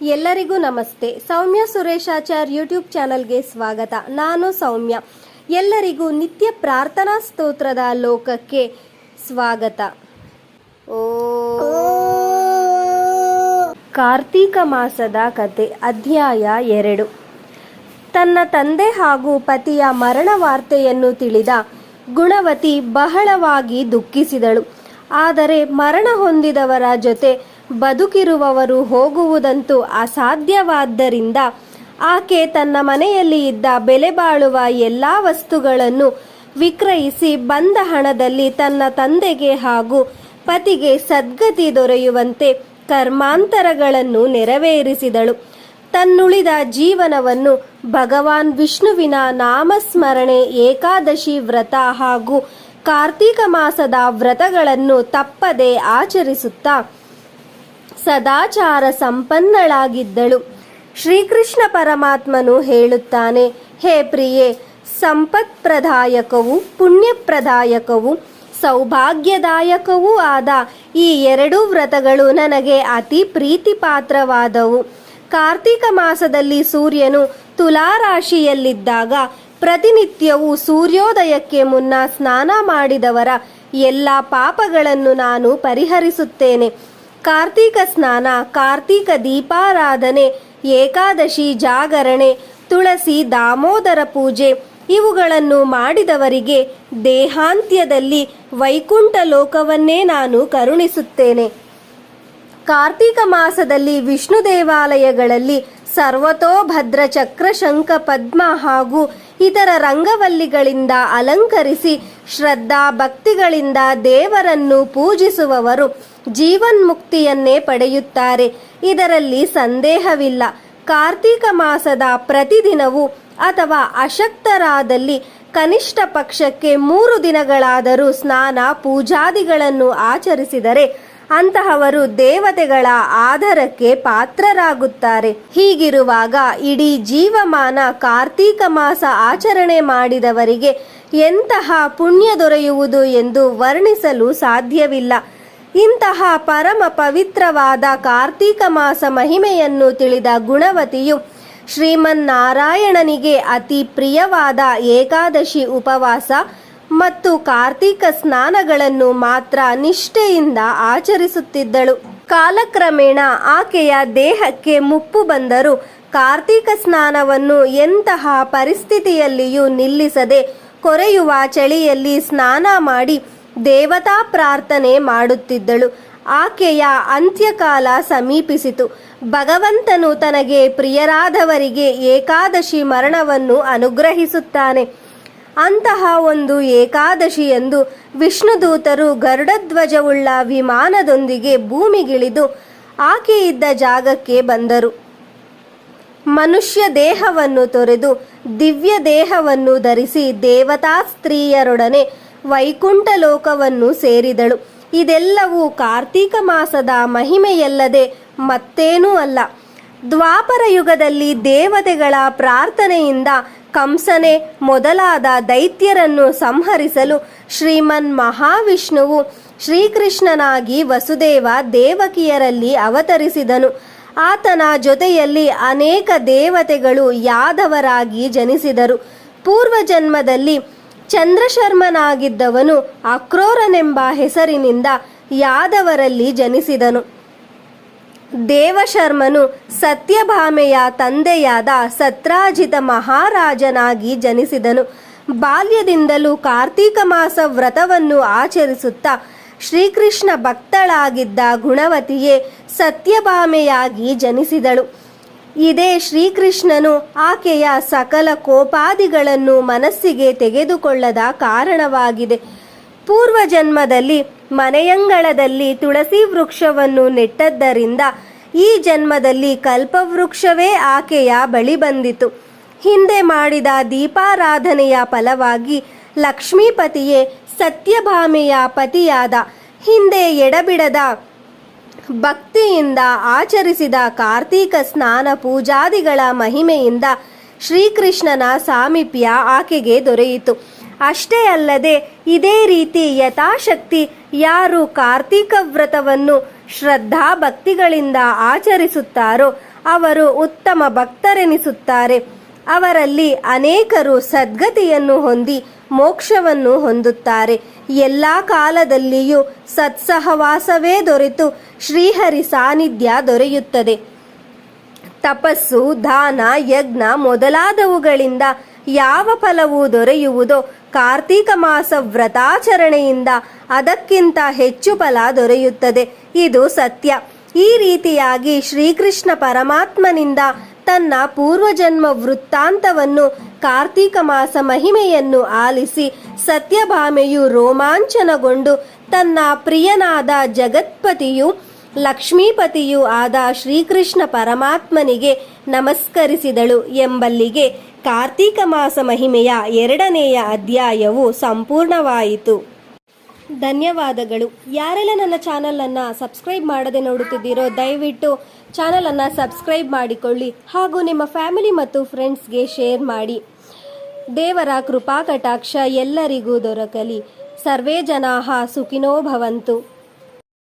ಎಲ್ಲರಿಗೂ ನಮಸ್ತೆ. ಸೌಮ್ಯ ಸುರೇಶಾಚಾರ್ ಯೂಟ್ಯೂಬ್ ಚಾನಲ್ಗೆ ಸ್ವಾಗತ. ನಾನು ಸೌಮ್ಯ. ಎಲ್ಲರಿಗೂ ನಿತ್ಯ ಪ್ರಾರ್ಥನಾ ಸ್ತೋತ್ರದ ಲೋಕಕ್ಕೆ ಸ್ವಾಗತ. ಓ. ಕಾರ್ತೀಕ ಮಾಸದ ಕತೆ, ಅಧ್ಯಾಯ ಎರಡು. ತನ್ನ ತಂದೆ ಹಾಗೂ ಪತಿಯ ಮರಣ ವಾರ್ತೆಯನ್ನು ತಿಳಿದ ಗುಣವತಿ ಬಹಳವಾಗಿ ದುಃಖಿಸಿದಳು. ಆದರೆ ಮರಣ ಹೊಂದಿದವರ ಜೊತೆ ಬದುಕಿರುವವರು ಹೋಗುವುದಂತೂ ಅಸಾಧ್ಯವಾದ್ದರಿಂದ ಆಕೆ ತನ್ನ ಮನೆಯಲ್ಲಿ ಇದ್ದ ಬೆಲೆ ಬಾಳುವ ಎಲ್ಲ ವಸ್ತುಗಳನ್ನು ವಿಕ್ರಯಿಸಿ ಬಂದ ಹಣದಲ್ಲಿ ತನ್ನ ತಂದೆಗೆ ಹಾಗೂ ಪತಿಗೆ ಸದ್ಗತಿ ದೊರೆಯುವಂತೆ ಕರ್ಮಾಂತರಗಳನ್ನು ನೆರವೇರಿಸಿದಳು. ತನ್ನುಳಿದ ಜೀವನವನ್ನು ಭಗವಾನ್ ವಿಷ್ಣುವಿನ ನಾಮಸ್ಮರಣೆ, ಏಕಾದಶಿ ವ್ರತ ಹಾಗೂ ಕಾರ್ತೀಕ ಮಾಸದ ವ್ರತಗಳನ್ನು ತಪ್ಪದೆ ಆಚರಿಸುತ್ತಾ ಸದಾಚಾರ ಸಂಪನ್ನಳಾಗಿದ್ದಳು. ಶ್ರೀಕೃಷ್ಣ ಪರಮಾತ್ಮನು ಹೇಳುತ್ತಾನೆ, ಹೇ ಪ್ರಿಯೆ, ಸಂಪತ್ಪ್ರದಾಯಕವೂ ಪುಣ್ಯಪ್ರದಾಯಕವು ಸೌಭಾಗ್ಯದಾಯಕವೂ ಆದ ಈ ಎರಡೂ ವ್ರತಗಳು ನನಗೆ ಅತಿ ಪ್ರೀತಿಪಾತ್ರವಾದವು. ಕಾರ್ತೀಕ ಮಾಸದಲ್ಲಿ ಸೂರ್ಯನು ತುಲಾರಾಶಿಯಲ್ಲಿದ್ದಾಗ ಪ್ರತಿನಿತ್ಯವೂ ಸೂರ್ಯೋದಯಕ್ಕೆ ಮುನ್ನ ಸ್ನಾನ ಮಾಡಿದವರ ಎಲ್ಲ ಪಾಪಗಳನ್ನು ನಾನು ಪರಿಹರಿಸುತ್ತೇನೆ. ಕಾರ್ತೀಕ ಸ್ನಾನ, ಕಾರ್ತೀಕ ದೀಪಾರಾಧನೆ, ಏಕಾದಶಿ ಜಾಗರಣೆ, ತುಳಸಿ ದಾಮೋದರ ಪೂಜೆ ಇವುಗಳನ್ನು ಮಾಡಿದವರಿಗೆ ದೇಹಾಂತ್ಯದಲ್ಲಿ ವೈಕುಂಠ ಲೋಕವನ್ನೇ ನಾನು ಕರುಣಿಸುತ್ತೇನೆ. ಕಾರ್ತೀಕ ಮಾಸದಲ್ಲಿ ವಿಷ್ಣು ದೇವಾಲಯಗಳಲ್ಲಿ ಸರ್ವತೋಭದ್ರ ಚಕ್ರ ಶಂಖ ಪದ್ಮ ಹಾಗೂ ಇತರ ರಂಗವಲ್ಲಿಗಳಿಂದ ಅಲಂಕರಿಸಿ ಶ್ರದ್ಧಾ ಭಕ್ತಿಗಳಿಂದ ದೇವರನ್ನು ಪೂಜಿಸುವವರು ಜೀವನ್ಮುಕ್ತಿಯನ್ನೇ ಪಡೆಯುತ್ತಾರೆ. ಇದರಲ್ಲಿ ಸಂದೇಹವಿಲ್ಲ. ಕಾರ್ತೀಕ ಮಾಸದ ಪ್ರತಿದಿನವೂ ಅಥವಾ ಅಶಕ್ತರಾದಲ್ಲಿ ಕನಿಷ್ಠ ಪಕ್ಷಕ್ಕೆ ಮೂರು ದಿನಗಳಾದರೂ ಸ್ನಾನ ಪೂಜಾದಿಗಳನ್ನು ಆಚರಿಸಿದರೆ ಅಂತಹವರು ದೇವತೆಗಳ ಆಧಾರಕ್ಕೆ ಪಾತ್ರರಾಗುತ್ತಾರೆ. ಹೀಗಿರುವಾಗ ಇಡೀ ಜೀವಮಾನ ಕಾರ್ತೀಕ ಮಾಸ ಆಚರಣೆ ಮಾಡಿದವರಿಗೆ ಎಂತಹ ಪುಣ್ಯ ದೊರೆಯುವುದು ಎಂದು ವರ್ಣಿಸಲು ಸಾಧ್ಯವಿಲ್ಲ. ಇಂತಹ ಪರಮ ಪವಿತ್ರವಾದ ಕಾರ್ತೀಕ ಮಾಸ ಮಹಿಮೆಯನ್ನು ತಿಳಿದ ಗುಣವತಿಯು ಶ್ರೀಮನ್ನಾರಾಯಣನಿಗೆ ಅತಿ ಪ್ರಿಯವಾದ ಏಕಾದಶಿ ಉಪವಾಸ ಮತ್ತು ಕಾರ್ತೀಕ ಸ್ನಾನಗಳನ್ನು ಮಾತ್ರ ನಿಷ್ಠೆಯಿಂದ ಆಚರಿಸುತ್ತಿದ್ದಳು. ಕಾಲಕ್ರಮೇಣ ಆಕೆಯ ದೇಹಕ್ಕೆ ಮುಪ್ಪು ಬಂದರೂ ಕಾರ್ತೀಕ ಸ್ನಾನವನ್ನು ಎಂತಹ ಪರಿಸ್ಥಿತಿಯಲ್ಲಿಯೂ ನಿಲ್ಲಿಸದೆ ಕೊರೆಯುವ ಚಳಿಯಲ್ಲಿ ಸ್ನಾನ ಮಾಡಿ ದೇವತಾ ಪ್ರಾರ್ಥನೆ ಮಾಡುತ್ತಿದ್ದಳು. ಆಕೆಯ ಅಂತ್ಯಕಾಲ ಸಮೀಪಿಸಿತು. ಭಗವಂತನು ತನಗೆ ಪ್ರಿಯರಾದವರಿಗೆ ಏಕಾದಶಿ ಮರಣವನ್ನು ಅನುಗ್ರಹಿಸುತ್ತಾನೆ. ಅಂತಹ ಒಂದು ಏಕಾದಶಿಯಂದು ವಿಷ್ಣುದೂತರು ಗರುಡಧ್ವಜವುಳ್ಳ ವಿಮಾನದೊಂದಿಗೆ ಭೂಮಿಗಿಳಿದು ಆಕೆಯಿದ್ದ ಜಾಗಕ್ಕೆ ಬಂದರು. ಮನುಷ್ಯ ದೇಹವನ್ನು ತೊರೆದು ದಿವ್ಯ ದೇಹವನ್ನು ಧರಿಸಿ ದೇವತಾ ಸ್ತ್ರೀಯರೊಡನೆ ವೈಕುಂಠ ಲೋಕವನ್ನು ಸೇರಿದಳು. ಇದೆಲ್ಲವೂ ಕಾರ್ತೀಕ ಮಾಸದ ಮಹಿಮೆಯಲ್ಲದೆ ಮತ್ತೇನೂ ಅಲ್ಲ. ದ್ವಾಪರ ಯುಗದಲ್ಲಿ ದೇವತೆಗಳ ಪ್ರಾರ್ಥನೆಯಿಂದ ಕಂಸನೆ ಮೊದಲಾದ ದೈತ್ಯರನ್ನು ಸಂಹರಿಸಲು ಶ್ರೀಮನ್ ಮಹಾವಿಷ್ಣುವು ಶ್ರೀಕೃಷ್ಣನಾಗಿ ವಸುದೇವ ದೇವಕಿಯರಲ್ಲಿ ಅವತರಿಸಿದನು. ಆತನ ಜೊತೆಯಲ್ಲಿ ಅನೇಕ ದೇವತೆಗಳು ಯಾದವರಾಗಿ ಜನಿಸಿದರು. ಪೂರ್ವ ಜನ್ಮದಲ್ಲಿ ಚಂದ್ರಶರ್ಮನಾಗಿದ್ದವನು ಅಕ್ರೋರನೆಂಬ ಹೆಸರಿನಿಂದ ಯಾದವರಲ್ಲಿ ಜನಿಸಿದನು. ದೇವಶರ್ಮನು ಸತ್ಯಭಾಮೆಯ ತಂದೆಯಾದ ಸತ್ರಾಜಿತ ಮಹಾರಾಜನಾಗಿ ಜನಿಸಿದನು. ಬಾಲ್ಯದಿಂದಲೂ ಕಾರ್ತೀಕ ಮಾಸ ವ್ರತವನ್ನು ಆಚರಿಸುತ್ತಾ ಶ್ರೀಕೃಷ್ಣ ಭಕ್ತಳಾಗಿದ್ದ ಗುಣವತಿಯೇ ಸತ್ಯಭಾಮೆಯಾಗಿ ಜನಿಸಿದಳು. ಇದೇ ಶ್ರೀಕೃಷ್ಣನು ಆಕೆಯ ಸಕಲ ಕೋಪಾದಿಗಳನ್ನು ಮನಸ್ಸಿಗೆ ತೆಗೆದುಕೊಳ್ಳದ ಕಾರಣವಾಗಿದೆ. ಪೂರ್ವ ಜನ್ಮದಲ್ಲಿ ಮನೆಯಂಗಳದಲ್ಲಿ ತುಳಸಿ ವೃಕ್ಷವನ್ನು ನೆಟ್ಟದ್ದರಿಂದ ಈ ಜನ್ಮದಲ್ಲಿ ಕಲ್ಪವೃಕ್ಷವೇ ಆಕೆಯ ಬಳಿ ಬಂದಿತು. ಹಿಂದೆ ಮಾಡಿದ ದೀಪಾರಾಧನೆಯ ಫಲವಾಗಿ ಲಕ್ಷ್ಮೀಪತಿಯೇ ಸತ್ಯಭಾಮೆಯ ಪತಿಯಾದ. ಹಿಂದೆ ಎಡಬಿಡದ ಭಕ್ತಿಯಿಂದ ಆಚರಿಸಿದ ಕಾರ್ತೀಕ ಸ್ನಾನ ಪೂಜಾದಿಗಳ ಮಹಿಮೆಯಿಂದ ಶ್ರೀಕೃಷ್ಣನ ಸಾಮೀಪ್ಯ ಆಕೆಗೆ ದೊರೆಯಿತು. ಅಷ್ಟೇ ಅಲ್ಲದೆ ಇದೇ ರೀತಿ ಯಥಾಶಕ್ತಿ ಯಾರು ಕಾರ್ತೀಕ ವ್ರತವನ್ನು ಶ್ರದ್ಧಾ ಭಕ್ತಿಗಳಿಂದ ಆಚರಿಸುತ್ತಾರೋ ಅವರು ಉತ್ತಮ ಭಕ್ತರೆನಿಸುತ್ತಾರೆ. ಅವರಲ್ಲಿ ಅನೇಕರು ಸದ್ಗತಿಯನ್ನು ಹೊಂದಿ ಮೋಕ್ಷವನ್ನು ಹೊಂದುತ್ತಾರೆ. ಎಲ್ಲ ಕಾಲದಲ್ಲಿಯೂ ಸತ್ಸಹವಾಸವೇ ದೊರೆತು ಶ್ರೀಹರಿ ಸಾನ್ನಿಧ್ಯ ದೊರೆಯುತ್ತದೆ. ತಪಸ್ಸು, ದಾನ, ಯಜ್ಞ ಮೊದಲಾದವುಗಳಿಂದ ಯಾವ ಫಲವು ದೊರೆಯುವುದೋ ಕಾರ್ತೀಕ ಮಾಸ ವ್ರತಾಚರಣೆಯಿಂದ ಅದಕ್ಕಿಂತ ಹೆಚ್ಚು ಫಲ ದೊರೆಯುತ್ತದೆ. ಇದು ಸತ್ಯ. ಈ ರೀತಿಯಾಗಿ ಶ್ರೀಕೃಷ್ಣ ಪರಮಾತ್ಮನಿಂದ ತನ್ನ ಪೂರ್ವಜನ್ಮ ವೃತ್ತಾಂತವನ್ನು ಕಾರ್ತೀಕ ಮಾಸ ಮಹಿಮೆಯನ್ನು ಆಲಿಸಿ ಸತ್ಯಭಾಮೆಯು ರೋಮಾಂಚನಗೊಂಡು ತನ್ನ ಪ್ರಿಯನಾದ ಜಗತ್ಪತಿಯು ಲಕ್ಷ್ಮೀಪತಿಯೂ ಆದ ಶ್ರೀಕೃಷ್ಣ ಪರಮಾತ್ಮನಿಗೆ ನಮಸ್ಕರಿಸಿದಳು ಎಂಬಲ್ಲಿಗೆ ಕಾರ್ತೀಕ ಮಾಸ ಮಹಿಮೆಯ ಎರಡನೆಯ ಅಧ್ಯಾಯವು ಸಂಪೂರ್ಣವಾಯಿತು. ಧನ್ಯವಾದಗಳು. ಯಾರೆಲ್ಲ ನನ್ನ ಚಾನಲನ್ನು ಸಬ್ಸ್ಕ್ರೈಬ್ ಮಾಡದೆ ನೋಡುತ್ತಿದ್ದೀರೋ ದಯವಿಟ್ಟು ಚಾನಲನ್ನು ಸಬ್ಸ್ಕ್ರೈಬ್ ಮಾಡಿಕೊಳ್ಳಿ ಹಾಗೂ ನಿಮ್ಮ ಫ್ಯಾಮಿಲಿ ಮತ್ತು ಫ್ರೆಂಡ್ಸ್ಗೆ ಶೇರ್ ಮಾಡಿ. ದೇವರ ಕೃಪಾ ಕಟಾಕ್ಷ ಎಲ್ಲರಿಗೂ ದೊರಕಲಿ. ಸರ್ವೇ ಜನಾಹ ಸುಖಿನೋ ಭವಂತು.